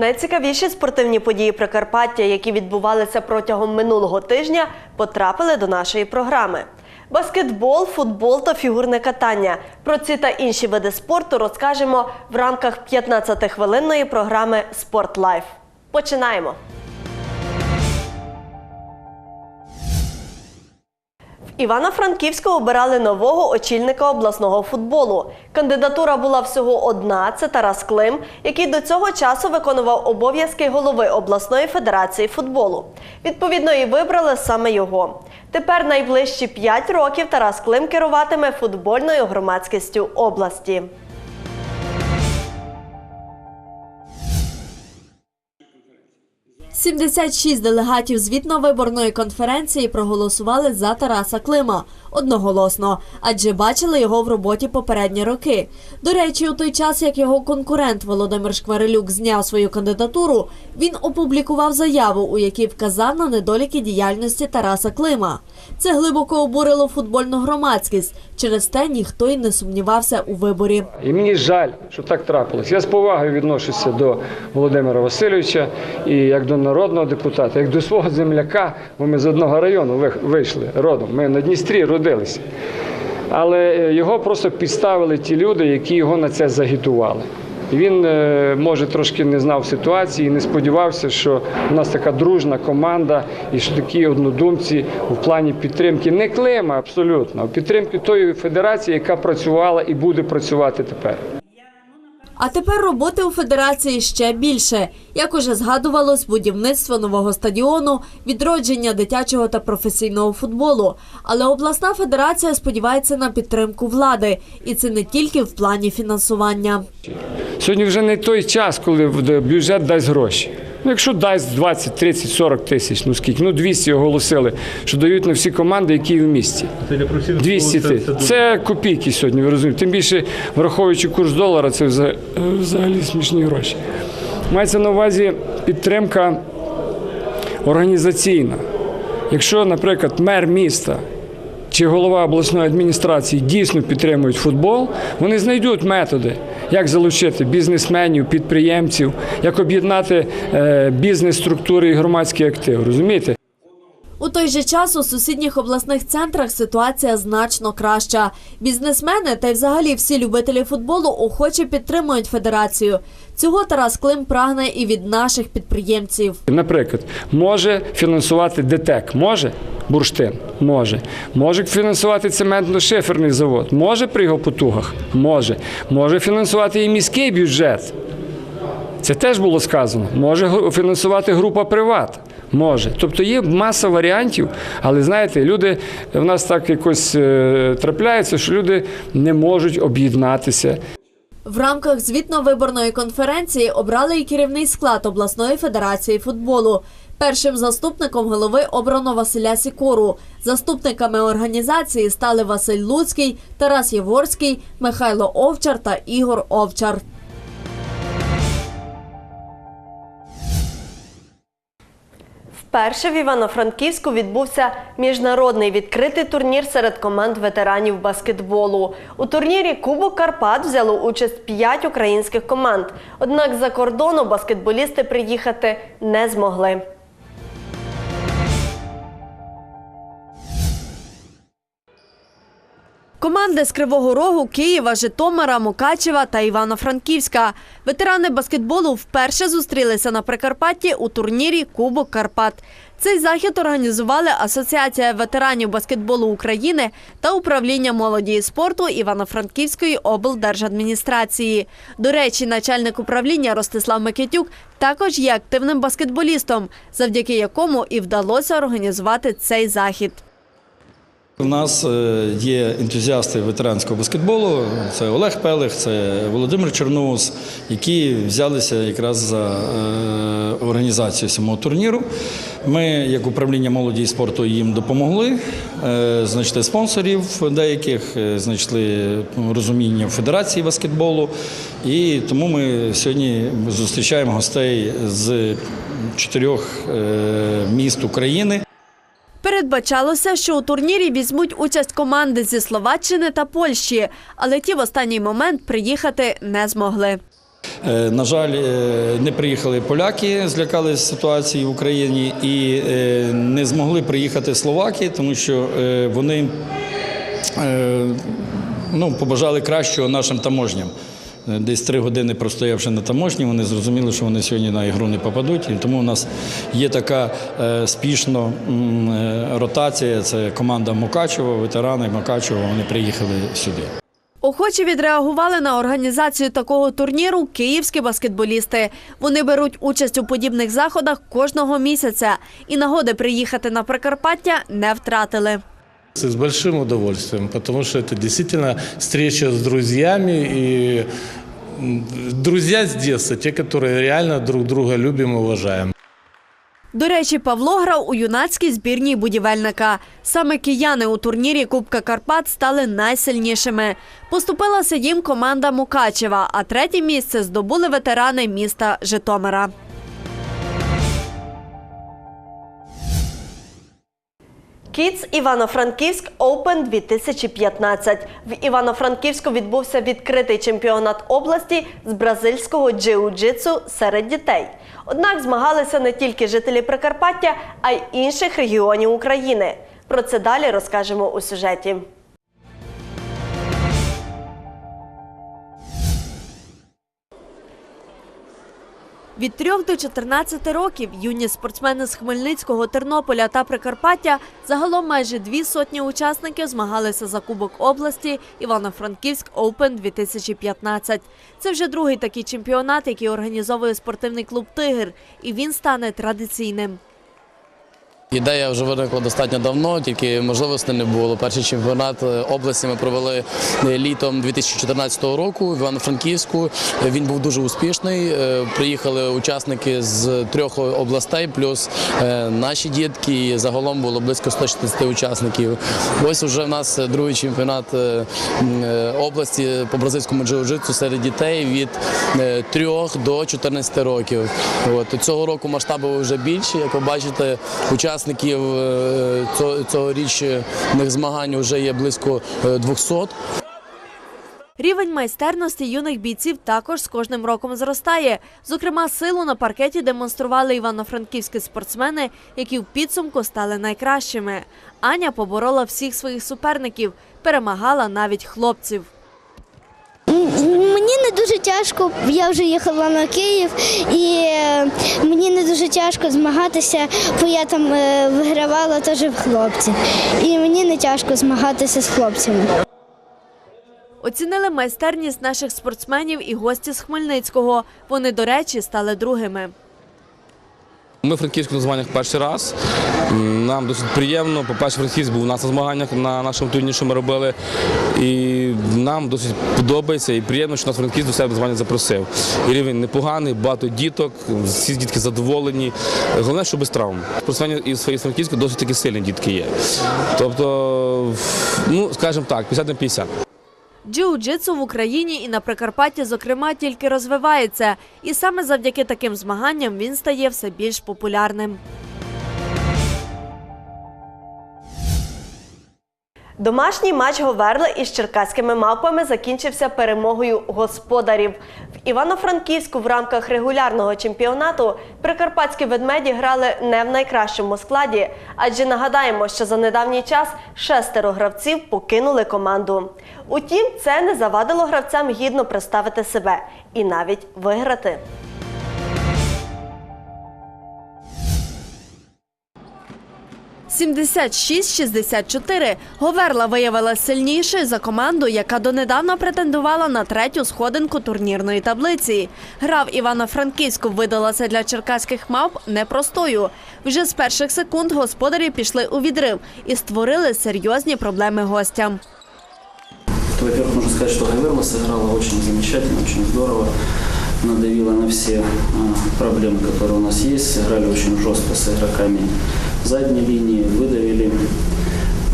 Найцікавіші спортивні події Прикарпаття, які відбувалися протягом минулого тижня, потрапили до нашої програми. Баскетбол, футбол та фігурне катання. Про ці та інші види спорту розкажемо в рамках 15-хвилинної програми Спортлайф. Починаємо. В Івано-Франківську обирали нового очільника обласного футболу. Кандидатура була всього одна це Тарас Клим, який до цього часу виконував обов'язки голови обласної федерації футболу. Відповідно, і вибрали саме його. Тепер найближчі 5 років Тарас Клим керуватиме футбольною громадськістю області. – 76 делегатів звітно-виборної конференції проголосували за Тараса Клима одноголосно, адже бачили його в роботі попередні роки. До речі, у той час, як його конкурент Володимир Шкварилюк зняв свою кандидатуру, він опублікував заяву, у якій вказав на недоліки діяльності Тараса Клима. Це глибоко обурило футбольну громадськість. Через те ніхто й не сумнівався у виборі. І мені жаль, що так трапилось. Я з повагою відношуся до Володимира Васильовича і як до народного депутата, як до свого земляка, бо ми з одного району ви- вийшли родом. Ми на Дністрі родилися. Але е, його просто підставили ті люди, які його на це загітували. Він, е, може, трошки не знав ситуації, не сподівався, що у нас така дружна команда і що такі однодумці в плані підтримки не клима абсолютно, а підтримки тої федерації, яка працювала і буде працювати тепер. А тепер роботи у федерації ще більше. Як уже згадувалось, будівництво нового стадіону, відродження дитячого та професійного футболу. Але обласна федерація сподівається на підтримку влади, і це не тільки в плані фінансування. Сьогодні вже не той час, коли бюджет дасть гроші. Ну, якщо дасть 20, 30, 40 тисяч, ну скільки, ну 200 оголосили, що дають на всі команди, які в місті. Це для 200 тисяч. Це копійки сьогодні, ви розумієте. Тим більше, враховуючи курс долара, це вза- взагалі смішні гроші. Мається на увазі підтримка організаційна. Якщо, наприклад, мер міста чи голова обласної адміністрації дійсно підтримують футбол, вони знайдуть методи, як залучити бізнесменів, підприємців, як об'єднати е, бізнес-структури і громадський актив. Розумієте? У той же час у сусідніх обласних центрах ситуація значно краща. Бізнесмени та й взагалі всі любителі футболу охоче підтримують федерацію. Цього Тарас Клим прагне і від наших підприємців. Наприклад, може фінансувати ДТЕК, може бурштин, може, може фінансувати цементно-шиферний завод, може при його потугах, може, може фінансувати і міський бюджет. Це теж було сказано. Може фінансувати група приват. Може. Тобто є маса варіантів, але знаєте, люди в нас так якось е, трапляється, що люди не можуть об'єднатися. В рамках звітно-виборної конференції обрали і керівний склад обласної федерації футболу. Першим заступником голови обрано Василя Сікору. Заступниками організації стали Василь Луцький, Тарас Єворський, Михайло Овчар та Ігор Овчар. Вперше в Івано-Франківську відбувся міжнародний відкритий турнір серед команд ветеранів баскетболу. У турнірі Кубок Карпат взяло участь п'ять українських команд. Однак за кордону баскетболісти приїхати не змогли. Команди з Кривого Рогу, Києва, Житомира, Мукачева та Івано-Франківська. Ветерани баскетболу вперше зустрілися на Прикарпатті у турнірі Кубок Карпат. Цей захід організували Асоціація ветеранів баскетболу України та управління молоді і спорту Івано-Франківської облдержадміністрації. До речі, начальник управління Ростислав Микитюк також є активним баскетболістом, завдяки якому і вдалося організувати цей захід. У нас е, є ентузіасти ветеранського баскетболу. Це Олег Пелих, це Володимир Чорноус, які взялися якраз за е, організацію самого турніру. Ми, як управління молоді і спорту, їм допомогли, е, знайшли спонсорів деяких, знайшли розуміння Федерації баскетболу. І тому ми сьогодні зустрічаємо гостей з чотирьох міст України. Передбачалося, що у турнірі візьмуть участь команди зі Словаччини та Польщі, але ті в останній момент приїхати не змогли. Е, На жаль, е, не приїхали поляки, злякалися ситуації в Україні і е, не змогли приїхати словаки, тому що вони ну, побажали кращого нашим таможням. Е, Десь три години простоявши на таможні, вони зрозуміли, що вони сьогодні на ігру не попадуть. І тому у нас є така е, спішно е, ротація. Це команда Мукачева, ветерани Мукачева. Вони приїхали сюди. Охочі відреагували на організацію такого турніру київські баскетболісти. Вони беруть участь у подібних заходах кожного місяця і нагоди приїхати на Прикарпаття не втратили. С большим удовольствием, потому что это действительно встреча с друзьями и друзья с детства, те, которые реально друг друга любим и уважаем. До речі, Павло грав у юнацькій збірній будівельника. Саме кияни у турнірі Кубка Карпат стали найсильнішими. Поступилася їм команда Мукачева, а третє місце здобули ветерани міста Житомира. Кіц Івано-Франківськ Open 2015. В Івано-Франківську відбувся відкритий чемпіонат області з бразильського джиу-джитсу серед дітей. Однак змагалися не тільки жителі Прикарпаття, а й інших регіонів України. Про це далі розкажемо у сюжеті. Від 3 до 14 років юні спортсмени з Хмельницького, Тернополя та Прикарпаття загалом майже дві сотні учасників змагалися за Кубок області Івано-Франківськ Оупен 2015. Це вже другий такий чемпіонат, який організовує спортивний клуб Тигр, і він стане традиційним. Ідея вже виникла достатньо давно, тільки можливостей не було. Перший чемпіонат е, області ми провели е, літом 2014 року в Івано-Франківську. Він був дуже успішний. Е, Приїхали учасники з трьох областей, плюс наші дітки. Загалом було близько 160 учасників. Ось вже в нас другий чемпіонат області по бразильському джиу-джитсу серед дітей від 3 до 14 років. От цього року масштаби вже більші. Як ви бачите, учасників е, цього- цьогорічних змагань вже є близько е, 200. Рівень майстерності юних бійців також з кожним роком зростає. Зокрема, силу на паркеті демонстрували івано-франківські спортсмени, які в підсумку стали найкращими. Аня поборола всіх своїх суперників, перемагала навіть хлопців. Мені не дуже тяжко. Я вже їхала на Київ, і е, мені не дуже тяжко змагатися, бо я там е, вигравала теж в хлопців. І мені не тяжко змагатися з хлопцями. Оцінили майстерність наших спортсменів і гості з Хмельницького. Вони, до речі, стали другими. Ми в Франківську на змаганнях перший раз. Нам досить приємно. По-перше, Франківськ був у нас на змаганнях на нашому турні, що ми робили. І нам досить подобається і приємно, що нас Франківськ до себе на змагання запросив. І рівень непоганий, багато діток, всі дітки задоволені. Головне, що без травм. Спортсменів із своїх Франківська досить таки сильні дітки є. Тобто, ну, скажімо так, 50 на 50. Джиу-джитсу в Україні і на Прикарпатті, зокрема, тільки розвивається. І саме завдяки таким змаганням він стає все більш популярним. Домашній матч Говерли із черкаськими мавпами закінчився перемогою господарів. В Івано-Франківську в рамках регулярного чемпіонату прикарпатські ведмеді грали не в найкращому складі, адже нагадаємо, що за недавній час шестеро гравців покинули команду. Утім, це не завадило гравцям гідно представити себе і навіть виграти. «76-64» Говерла виявила сильнішою за команду, яка донедавна претендувала на третю сходинку турнірної таблиці. Гра в Івано-Франківську видалася для черкаських мавп непростою. Вже з перших секунд господарі пішли у відрив і створили серйозні проблеми гостям. Во-первых, нужно сказать, что Гаверла сыграла очень замечательно, очень здорово. Надавила на все а, проблемы, которые у нас есть. Сыграли очень жестко с игроками задней линии, выдавили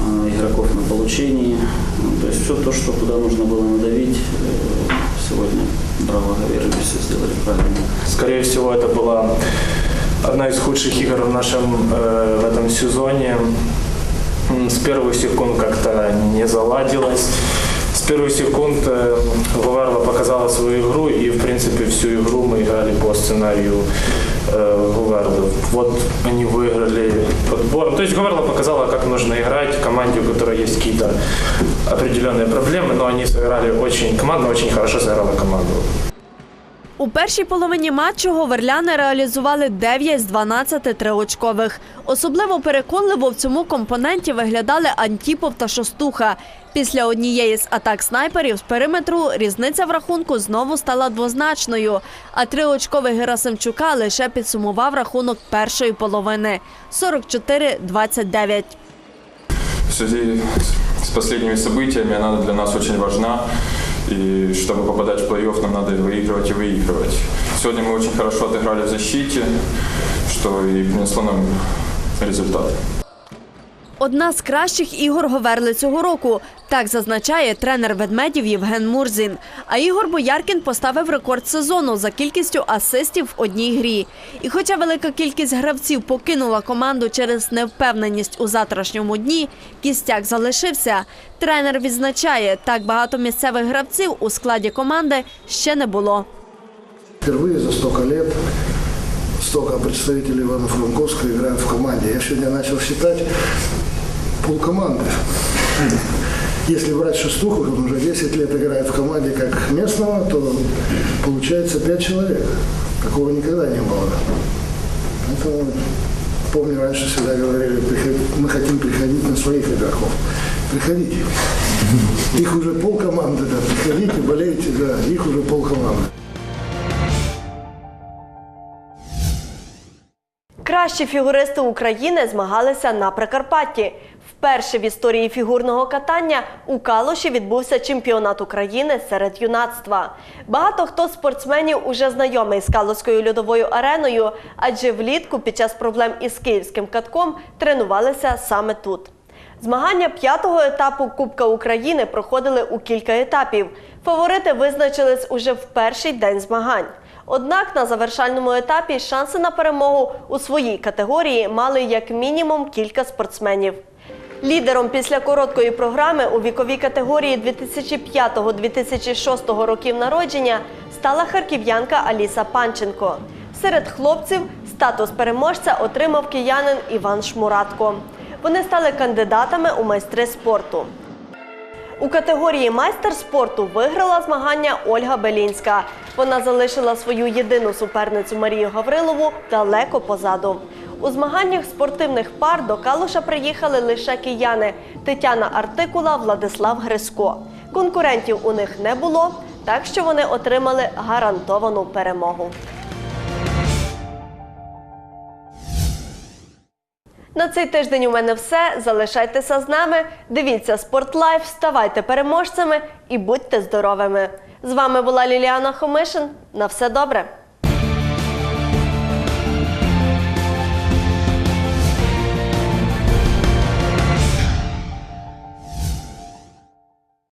а, игроков на получении. Ну, то есть все то, что куда нужно было надавить, э, сегодня браво Гаверли все сделали правильно. Скорее всего, это была одна из худших игр в нашем э, в этом сезоне. С первых секунд как-то не заладилось. С С первых секунд э, Гуверла показала свою игру, и, в принципе, всю игру мы играли по сценарию э, Гуверлы. Вот они выиграли подбор. То есть Гуверла показала, как нужно играть команде, у которой есть какие-то определенные проблемы, но они сыграли очень, команда очень хорошо сыграла команду. У першій половині матчу говерляни реалізували 9 з 12 триочкових. Особливо переконливо в цьому компоненті виглядали Антіпов та Шостуха. Після однієї з атак снайперів з периметру різниця в рахунку знову стала двозначною. А триочковий Герасимчука лише підсумував рахунок першої половини – 44-29. В связи с последними событиями она для нас очень важна. И чтобы попадать в плей-офф, нам надо выигрывать и выигрывать. Сегодня мы очень хорошо отыграли в защите, что и принесло нам результат. Одна з кращих ігор Говерли цього року. Так зазначає тренер ведмедів Євген Мурзін. А Ігор Бояркін поставив рекорд сезону за кількістю асистів в одній грі. І хоча велика кількість гравців покинула команду через невпевненість у завтрашньому дні, кістяк залишився. Тренер відзначає, так багато місцевих гравців у складі команди ще не було. Впервые за столько лет столько представителей Ивано-Франковска играют в команде. Я сегодня начал считать полкоманды. Если брать шестуху, он уже 10 лет играет в команде как местного, то получается 5 человек. Такого никогда не было. Поэтому, помню, раньше всегда говорили, «Приход- мы хотим приходить на своих игроков. Приходите. Их уже полкоманды, да, приходите, болейте, да, их уже полкоманды. Кращі фігуристи України змагалися на Прикарпатті. Вперше в історії фігурного катання у Калуші відбувся чемпіонат України серед юнацтва. Багато хто з спортсменів уже знайомий з Калуською льодовою ареною, адже влітку під час проблем із київським катком тренувалися саме тут. Змагання п'ятого етапу Кубка України проходили у кілька етапів. Фаворити визначились уже в перший день змагань. Однак на завершальному етапі шанси на перемогу у своїй категорії мали як мінімум кілька спортсменів. Лідером після короткої програми у віковій категорії 2005-2006 років народження стала харків'янка Аліса Панченко. Серед хлопців статус переможця отримав киянин Іван Шмуратко. Вони стали кандидатами у майстри спорту. У категорії майстер спорту виграла змагання Ольга Белінська. Вона залишила свою єдину суперницю Марію Гаврилову далеко позаду. У змаганнях спортивних пар до Калуша приїхали лише кияни Тетяна Артикула, Владислав Гриско. Конкурентів у них не було, так що вони отримали гарантовану перемогу. На цей тиждень у мене все. Залишайтеся з нами. Дивіться Спортлайф, ставайте переможцями і будьте здоровими. З вами була Ліліана Хомишин. На все добре.